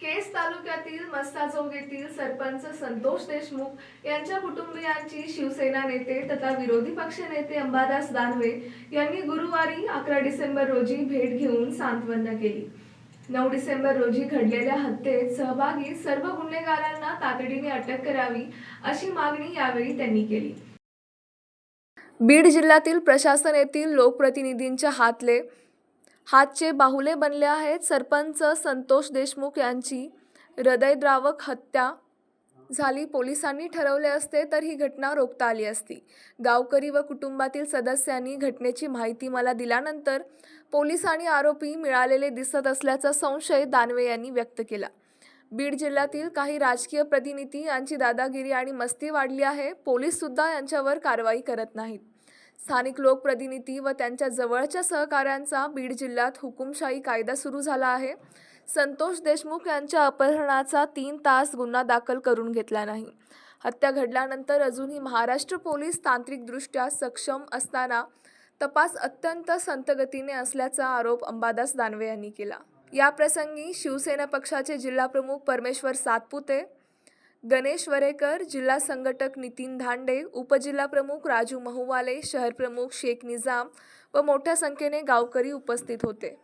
केस तालुक्यातील मस्ताचौक येथील सरपंच संतोष देशमुख यांच्या कुटुंबियांची शिवसेना नेते तथा विरोधी पक्ष नेते अंबादास दानवे यांनी गुरुवारी अकरा डिसेंबर रोजी भेट घेऊन सांत्वना केली. नऊ डिसेंबर रोजी घडलेल्या हत्येत सहभागी सर्व गुन्हेगारांना तातडीने अटक करावी अशी मागणी यावेळी त्यांनी केली. बीड जिल्ह्यातील प्रशासन येथील लोकप्रतिनिधींच्या हातले हातचे बाहुले बनले आहेत सरपंच संतोष देशमुख यांची हृदयद्रावक हत्या झाली. पोलिसांनी ठरवले असते तर ही घटना रोखता आली असती. गावकरी व कुटुंबातील सदस्यांनी घटनेची माहिती मला दिल्यानंतर पोलीस आणि आरोपी मिळालेले दिसत असल्याचा संशय दानवे यांनी व्यक्त केला. बीड जिल्ह्यातील काही राजकीय प्रतिनिधी यांची दादागिरी आणि मस्ती वाढली आहे. पोलीससुद्धा यांच्यावर कारवाई करत नाहीत. स्थानिक लोकप्रतिनिधी व त्यांच्या जवळच्या सहकाऱ्यांचा बीड जिल्ह्यात हुकुमशाही कायदा सुरू झाला आहे. संतोष देशमुख यांच्या अपहरणाचा तीन तास गुन्हा दाखल करून घेतला नाही. हत्या घडल्यानंतर अजूनही महाराष्ट्र पोलीस तांत्रिकदृष्ट्या सक्षम असताना तपास अत्यंत संतगतीने असल्याचा आरोप अंबादास दानवे यांनी केला. याप्रसंगी शिवसेना पक्षाचे जिल्हाप्रमुख परमेश्वर सातपुते गणेश वरेकर जिल्हा संघटक नितीन धांडे उपजिल्हाप्रमुख राजू महुवाले शहर प्रमुख शेख निजाम व मोठ्या संख्येने गावकरी उपस्थित होते.